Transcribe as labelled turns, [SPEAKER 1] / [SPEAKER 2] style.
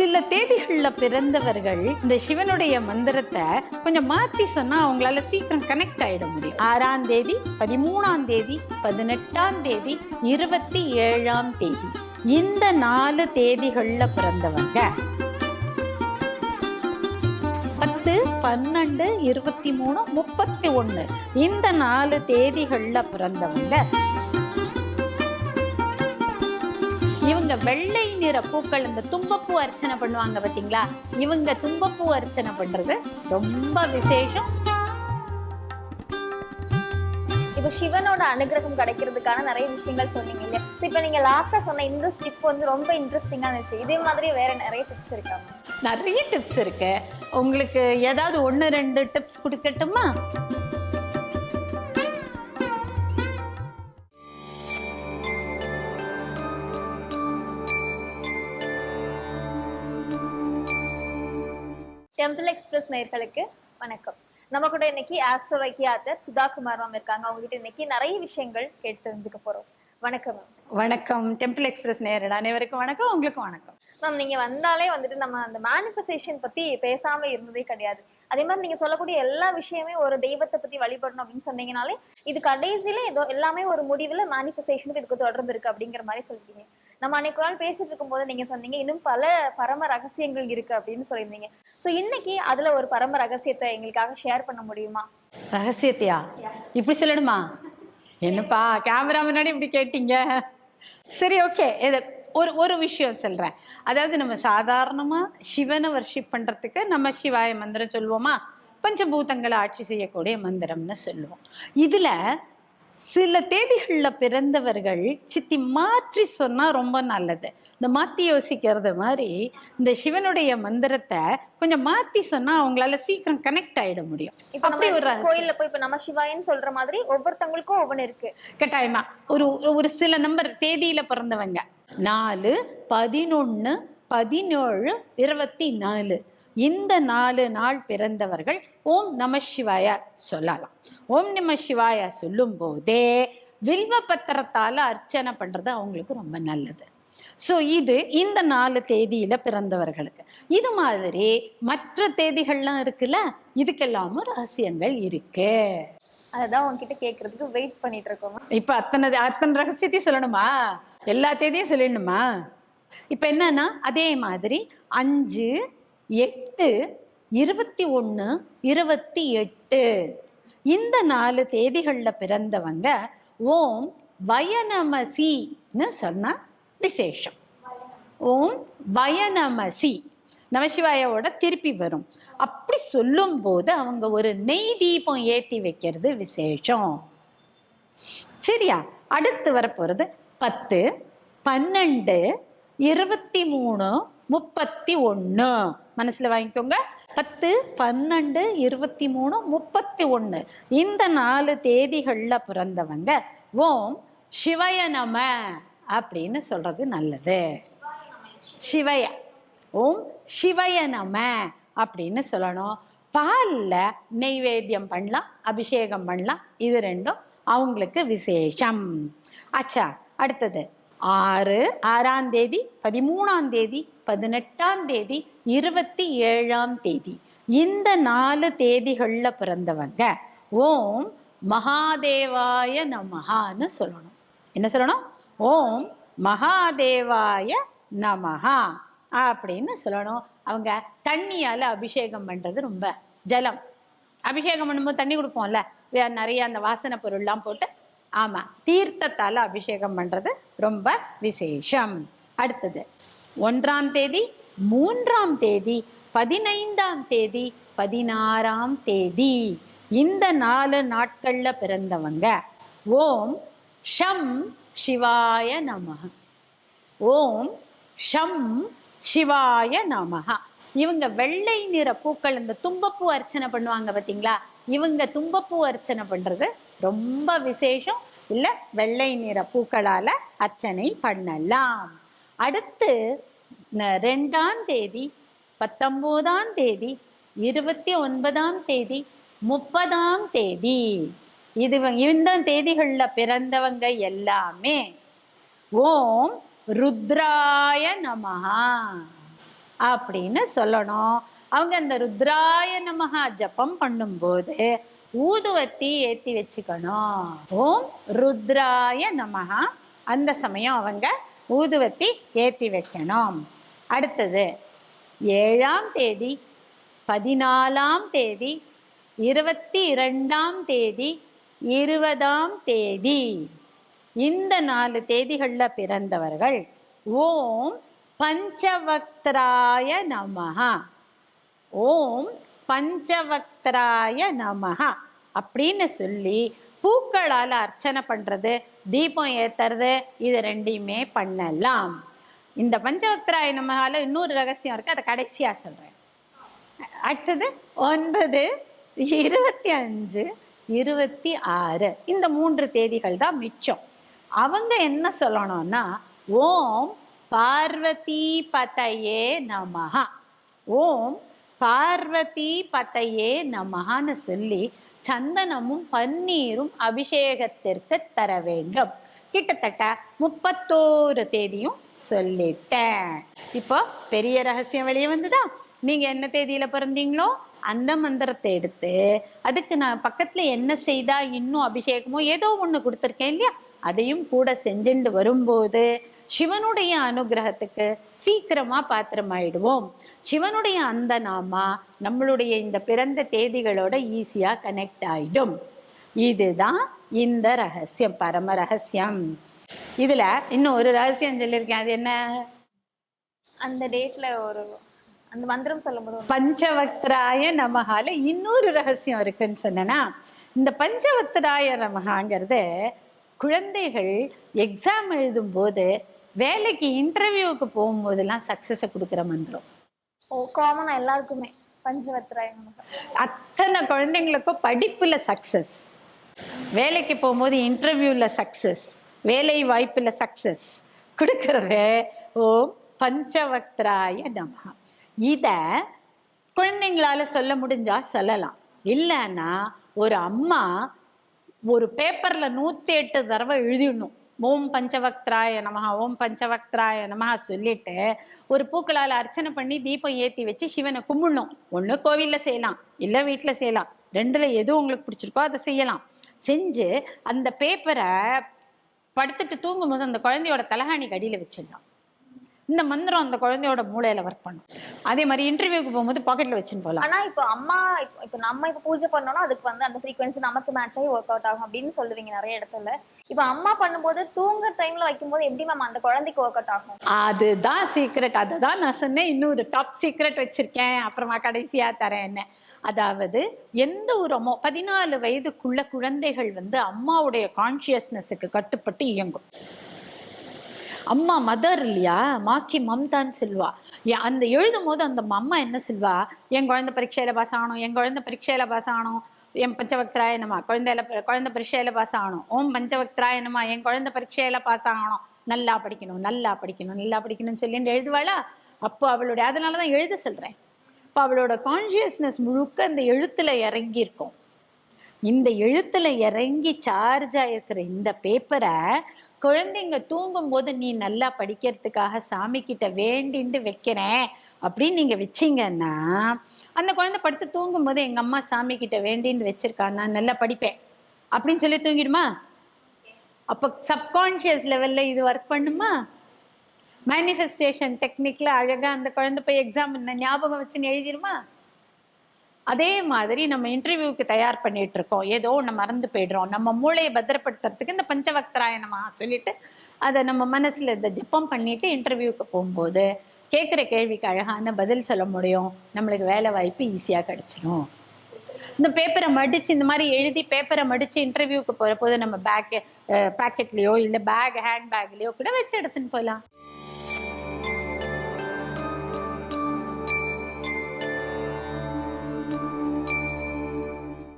[SPEAKER 1] சில தேதிகளில் பிறந்தவர்கள் இந்த சிவனுடைய மந்திரத்தை கொஞ்சம் மாத்தி சொன்னா அவங்களால சீக்கிரம் கனெக்ட் ஆயிட முடியும். ஆறாம் தேதி பதிமூணாம் தேதி பதினெட்டாம் தேதி இருபத்தி ஏழாம் தேதி. இந்த நாலு தேதிகள்ல பிறந்தவங்க. பத்து பன்னெண்டு இருபத்தி மூணு முப்பத்தி ஒண்ணு. இந்த நாலு தேதிகள்ல பிறந்தவங்க. இவங்க வெள்ளை நிற பூக்கள் இந்த தும்பப்பூ அர்ச்சனை பண்ணுவாங்க பாத்தீங்களா? இவங்க தும்பப்பூ அர்ச்சனை பண்றது ரொம்ப விசேஷம்.
[SPEAKER 2] இப்போ சிவனோட அனுகிரகம் கிடைக்கிறதுக்கான நிறைய விஷயங்கள் சொன்னீங்க இல்லையா? இப்போ நீங்க லாஸ்டா சொன்ன இந்த டிப் வந்து ரொம்ப இன்ட்ரெஸ்டிங்கா இருந்துச்சு. இதே மாதிரி வேற நிறைய டிப்ஸ் இருக்காங்க
[SPEAKER 1] நிறைய டிப்ஸ் இருக்கு. உங்களுக்கு ஏதாவது ஒன்று ரெண்டு டிப்ஸ் கொடுக்கட்டுமா?
[SPEAKER 2] டெம்பிள் எக்ஸ்பிரஸ் நேயர்களுக்கு வணக்கம். நம்ம கூட இன்னைக்கு ஆஸ்ட்ரோ வைக்கியாத்தர் சுதாகுமார் மேம் இருக்காங்க. அவங்க கிட்ட இன்னைக்கு நிறைய விஷயங்கள் கேட்டு தெரிஞ்சுக்க போறோம். வணக்கம் மேம்
[SPEAKER 1] வணக்கம். டெம்பிள் எக்ஸ்பிரஸ் நேரடா அனைவருக்கும் வணக்கம். உங்களுக்கும் வணக்கம்.
[SPEAKER 2] மேம் நீங்க வந்தாலே வந்துட்டு நம்ம அந்த மேனிஃபெஸ்டேஷன் பத்தி பேசாம இருந்ததே கிடையாது. அதே மாதிரி நீங்க சொல்லக்கூடிய எல்லா விஷயமே ஒரு தெய்வத்தை பத்தி வழிபடணும் அப்படின்னு சொன்னீங்கனாலே இது கடைசியில ஏதோ எல்லாமே ஒரு முடிவுல மேனிஃபெஸ்டேஷனுக்கு இதுக்கு தொடர்பு இருக்கு அப்படிங்கிற மாதிரி சொல்லிட்டீங்க நம்ம அன்னைக்கு நாள் பேசிட்டு இருக்கும்போது நீங்க சொன்னீங்க இன்னும் பல பரம ரகசியங்கள் இருக்கு அப்படின்னு சொல்லியிருந்தீங்க. சோ இன்னைக்கு அதுல ஒரு பரம ரகசியத்தை எங்களுக்காக ஷேர் பண்ண முடியுமா?
[SPEAKER 1] ரகசியத்தையா? இப்படி சொல்லணுமா? என்னப்பா கேமரா முன்னாடி இப்படி கேட்டீங்க? சரி ஓகே இது ஒரு ஒரு விஷயம் சொல்றேன். அதாவது நம்ம சாதாரணமா சிவனை வர்ஷிப் பண்றதுக்கு நம்ம சிவாய மந்திரம் சொல்லுவோமா? பஞ்சபூதங்களை ஆட்சி செய்யக்கூடிய மந்திரம்னு சொல்லுவோம். இதுல சில தேதிகளில் பிறந்தவர்கள் சித்தி மாற்றி சொன்னா ரொம்ப நல்லது. இந்த மாத்தி யோசிக்கிறது மாதிரி இந்த சிவனுடைய மந்திரத்தை கொஞ்சம் மாத்தி சொன்னா அவங்களால சீக்கிரம் கனெக்ட் ஆயிட முடியும்.
[SPEAKER 2] இப்ப
[SPEAKER 1] அப்படி ஒரு.
[SPEAKER 2] கோயில்ல போய் இப்ப நம்ம சிவாயன்னு சொல்ற மாதிரி ஒவ்வொருத்தவங்களுக்கும் ஒவ்வொன்னு இருக்கு.
[SPEAKER 1] கட்டாயமா. ஒரு ஒரு சில நம்பர் தேதியில பிறந்தவங்க. நாலு பதினொன்னு பதினேழு இருபத்தி நாலு. இந்த நாலு நாள் பிறந்தவர்கள் ஓம் நம சிவாய சொல்லலாம். ஓம் நம சிவாய சொல்லும் போதே வில்வ பத்திரத்தால அர்ச்சனை பண்றது அவங்களுக்கு ரொம்ப நல்லது. ஸோ இது இந்த நாலு தேதியில பிறந்தவர்களுக்கு. இது மாதிரி மற்ற தேதிகள்லாம் இருக்குல்ல இதுக்கெல்லாமும் ரகசியங்கள் இருக்கு.
[SPEAKER 2] அததான் உங்ககிட்ட கேக்குறதுக்கு வெயிட் பண்ணிட்டு இருக்கோம்
[SPEAKER 1] இப்ப அத்தனை அத்தனை ரகசியத்தையும் சொல்லணுமா? எல்லா தேதியும் சொல்லணுமா இப்ப என்னன்னா அதே மாதிரி அஞ்சு எட்டு இருபத்தி ஒன்று இருபத்தி எட்டு. இந்த நாலு தேதிகளில் பிறந்தவங்க ஓம் வயநமசின்னு சொன்னால் விசேஷம். ஓம் வயநமசி. நமசிவாயோட திருப்பி வரும். அப்படி சொல்லும்போது அவங்க ஒரு நெய் தீபம் ஏற்றி வைக்கிறது விசேஷம். சரியா? அடுத்து வரப்போகிறது பத்து பன்னெண்டு இருபத்தி மூணு முப்பத்தி ஒன்று மனசில் வாங்கிக்கோங்க. பத்து பன்னெண்டு இருபத்தி மூணு முப்பத்தி ஒன்று இந்த நாலு தேதிகளில் பிறந்தவங்க ஓம் சிவய நம அப்படின்னு சொல்கிறது நல்லது. சிவய ஓம் சிவய நம அப்படின்னு சொல்லணும். பாலில் நெய்வேத்தியம் பண்ணலாம் அபிஷேகம் பண்ணலாம். இது ரெண்டும் அவங்களுக்கு விசேஷம். அச்சா அடுத்தது. ஆறு ஆறாம் தேதி பதிமூணாம் தேதி பதினெட்டாம் தேதி இருபத்தி ஏழாம் தேதி. இந்த நாலு தேதிகளில் பிறந்தவங்க ஓம் மகாதேவாய நமஹான்னு சொல்லணும். என்ன சொல்லணும்? ஓம் மகாதேவாய நமஹா அப்படின்னு சொல்லணும். அவங்க தண்ணியால் அபிஷேகம் பண்ணுறது ரொம்ப ஜலம். அபிஷேகம் பண்ணும்போது தண்ணி கொடுப்போம்ல? நிறைய அந்த வாசனை பொருள்லாம் போட்டு ஆமாம் தீர்த்தத்தால் அபிஷேகம் பண்ணுறது ரொம்ப விசேஷம். அடுத்தது ஒன்றாம் தேதி மூன்றாம் தேதி பதினைந்தாம் தேதி பதினாறாம் தேதி. இந்த நாலு நாட்களில் பிறந்தவங்க ஓம் ஷம் சிவாய நமக ஓம் ஷம் சிவாய நமஹ. இவங்க வெள்ளை நிற பூக்கள் இந்த தும்பப்பூ அர்ச்சனை பண்ணுவாங்க பார்த்தீங்களா இவங்க தும்பப்பூ அர்ச்சனை பண்றது ரொம்ப விசேஷம். இல்ல வெள்ளை நிற பூக்களால அர்ச்சனை பண்ணலாம். அடுத்து ரெண்டாம் தேதி பத்தொம்போதாம் தேதி இருபத்தி ஒன்பதாம் தேதி முப்பதாம் தேதி. இது இந்த தேதிகளில் பிறந்தவங்க எல்லாமே ஓம் ருத்ராய நமஹா. அப்படின்னு சொல்லணும். அவங்க அந்த ருத்ராய நமகா ஜபம் பண்ணும்போது ஊதுவத்தி ஏற்றி வச்சுக்கணும். ஓம் ருத்ராய நமகா அந்த சமயம் அவங்க ஊதுவத்தி ஏற்றி வைக்கணும். அடுத்தது ஏழாம் தேதி பதினாலாம் தேதி இருபத்தி இரண்டாம் தேதி இருபதாம் தேதி. இந்த நாலு தேதிகளில் பிறந்தவர்கள் ஓம் பஞ்சவக்திராய நமஹா. ஓம் பஞ்சவக்திராய நமஹா. அப்படின்னு சொல்லி பூக்களால் அர்ச்சனை பண்ணுறது தீபம் ஏற்றுறது இது ரெண்டையுமே பண்ணலாம். இந்த பஞ்சவக்திராய நமகால இன்னொரு ரகசியம் இருக்குது அதை கடைசியாக சொல்கிறேன் அடுத்தது ஒன்பது இருபத்தி அஞ்சு இருபத்தி ஆறு. இந்த மூன்று தேதிகள் தான் மிச்சம். அவங்க என்ன சொல்லணும்னா ஓம் பார்வதி பதையே நமஹா. ஓம் பார்வதி பதையே நமஹான்னு சொல்லி சந்தனமும் பன்னீரும் அபிஷேகத்திற்கு தர வேண்டும். கிட்டத்தட்ட முப்பத்தோரு தேதியும் சொல்லிட்டேன். இப்போ பெரிய ரகசியம் வெளியே வந்துதா? நீங்க என்ன தேதியில பிறந்தீங்களோ அந்த மந்திரத்தை எடுத்து அதுக்கு நான் பக்கத்துல என்ன செய்தா இன்னும் அபிஷேகமோ ஏதோ ஒன்று கொடுத்துருக்கேன் இல்லையா? அதையும் கூட செஞ்சுட்டு வரும்போது சிவனுடைய அனுகிரகத்துக்கு சீக்கிரமா பாத்திரமாயிடுவோம். சிவனுடைய அந்த நாமா நம்மளுடைய இந்த பிறந்த தேதிகளோட ஈஸியா கனெக்ட் ஆயிடும். இதுதான் இந்த ரகசியம் பரம ரகசியம். இதுல இன்னும் ஒரு ரகசியம் சொல்லியிருக்கேன். அது என்ன?
[SPEAKER 2] அந்த டேட்ல ஒரு அந்த மந்திரம் சொல்லும்போது
[SPEAKER 1] பஞ்சவக்திராய நமகால இன்னொரு ரகசியம் இருக்குன்னு சொன்னேன்னா இந்த பஞ்சவக்திராய நமகாங்கிறது குழந்தைகள் எக்ஸாம் எழுதும்போது வேலைக்கு இன்டர்வியூக்கு போகும்போதெல்லாம் சக்ஸஸை கொடுக்குற மந்திரம்.
[SPEAKER 2] ஓ காமனா எல்லாருக்குமே. பஞ்சவத்ராய
[SPEAKER 1] அத்தனை குழந்தைங்களுக்கும் படிப்புல சக்ஸஸ் வேலைக்கு போகும்போது இன்டர்வியூல சக்ஸஸ் வேலை வாய்ப்புல சக்ஸஸ் கொடுக்கறது ஓம் பஞ்சவக்திராய நமஹா. இத குழந்தைங்களால சொல்ல முடிஞ்சா சொல்லலாம். இல்லைன்னா ஒரு அம்மா ஒரு பேப்பர்ல நூத்தி எட்டு தடவை எழுதிடணும். ஓம் பஞ்சவக்திராய நமகா ஓம் பஞ்சவக்திராய நமகா சொல்லிட்டு ஒரு பூக்களால் அர்ச்சனை பண்ணி தீபம் ஏத்தி வச்சு சிவனை கும்பிடணும். ஒண்ணு கோவில்ல செய்யலாம் இல்லை வீட்டில் செய்யலாம். ரெண்டுல எது உங்களுக்கு பிடிச்சிருக்கோ அதை செய்யலாம். செஞ்சு அந்த பேப்பரை படுத்துட்டு தூங்கும்போது அந்த குழந்தையோட தலகாணிக்கு அடியில வச்சிடலாம். இந்த மந்திரம் அந்த குழந்தையோட மூளையில ஒர்க் பண்ணும். அதே மாதிரி இன்டர்வியூக்கு போகும்போது பாக்கெட்ல வச்சுன்னு போகலாம்
[SPEAKER 2] ஆனா இப்போ அம்மா இப்போ நம்ம இப்போ பூஜை பண்ணோம்னா அதுக்கு வந்து அந்த ஃப்ரீக்வன்சி நமக்கு மேட்ச் ஆகி ஒர்க் அவுட் ஆகும் அப்படின்னு சொல்லுவீங்க நிறைய இடத்துல. இப்போ அம்மா பண்ணும்போது தூங்குற டைம்ல வைக்கும்போது எப்படி மேம் அந்த குழந்தைக்கு ஒர்க் அவுட் ஆகும்?
[SPEAKER 1] அதுதான் சீக்ரெட் அதுதான் நான் சொன்னேன். இன்னொரு டாப் சீக்ரெட் வச்சிருக்கேன். அப்புறமா கடைசியா தரேன் என்ன. அதாவது எந்த ஒரு அம்மா பதினாலு வயதுக்குள்ள குழந்தைகள் வந்து அம்மாவுடைய கான்சியஸ்னஸுக்கு கட்டுப்பட்டு இயங்கும். அம்மா மதர் இல்லையா? மாக்கி மம்தான்னு சொல்லுவா. அந்த எழுதும் போது அந்த அம்மா என்ன சொல்வா என் குழந்தை பரீட்சையில பாஸ் ஆகணும் என் குழந்தை பரீட்சையில பாஸ் ஆகணும் என் பஞ்சபக்தராய என்னமா குழந்தையில குழந்தை பரீட்சையில பாஸ் ஆகணும். ஓம் பஞ்சபக்தராய என்னமா என் குழந்தை பரீட்சையில பாஸ் ஆகணும். நல்லா படிக்கணும் நல்லா படிக்கணும் நல்லா படிக்கணும்னு சொல்லி எழுதுவாளா? அப்போ அவளுடைய அதனால தான் எழுத சொல்றேன். இப்போ அவளோட கான்ஷியஸ்னஸ் முழுக்க அந்த எழுத்துல இறங்கி இருக்கும் இந்த எழுத்துல இறங்கி சார்ஜ் ஆயிருக்கிற இந்த பேப்பரை குழந்தைங்க தூங்கும்போது நீ நல்லா படிக்கிறதுக்காக சாமி கிட்ட வேண்டிண்டு வைக்கிறேன் அப்படின்னு நீங்க வச்சீங்கன்னா அந்த குழந்தை படுத்து தூங்கும்போது எங்க அம்மா சாமி கிட்ட வேண்டின்னு வச்சிருக்கான் நான் நல்லா படிப்பேன் அப்படின்னு சொல்லி தூங்கிடுமா? அப்போ சப்கான்ஷியஸ் லெவல்ல இது ஒர்க் பண்ணுமா? மேனிஃபெஸ்டேஷன் டெக்னிக்ல அழகா அந்த குழந்தை போய் எக்ஸாம் ஞாபகம் வச்சுன்னு எழுதிருமா? அதே மாதிரி நம்ம இன்டர்வியூக்கு தயார் பண்ணிட்டு இருக்கோம் ஏதோ ஒன்று மறந்து போயிடுறோம். நம்ம மூளையை பத்திரப்படுத்துறதுக்கு இந்த பஞ்சபக்தராயணமா சொல்லிட்டு அதை நம்ம மனசுல இந்த ஜப்பம் பண்ணிட்டு இன்டர்வியூக்கு போகும்போது கேட்குற கேள்விக்கு அழகான பதில் சொல்ல முடியும். நம்மளுக்கு வேலை வாய்ப்பு ஈஸியாக கிடைச்சிரும். இந்த பேப்பரை மடிச்சு இந்த மாதிரி எழுதி பேப்பரை மடித்து இன்டர்வியூக்கு போகிற போது நம்ம பேக் பேக்கெட்லேயோ இல்லை பேக் ஹேண்ட் பேக்லேயோ கூட வச்சு எடுத்துன்னு போகலாம்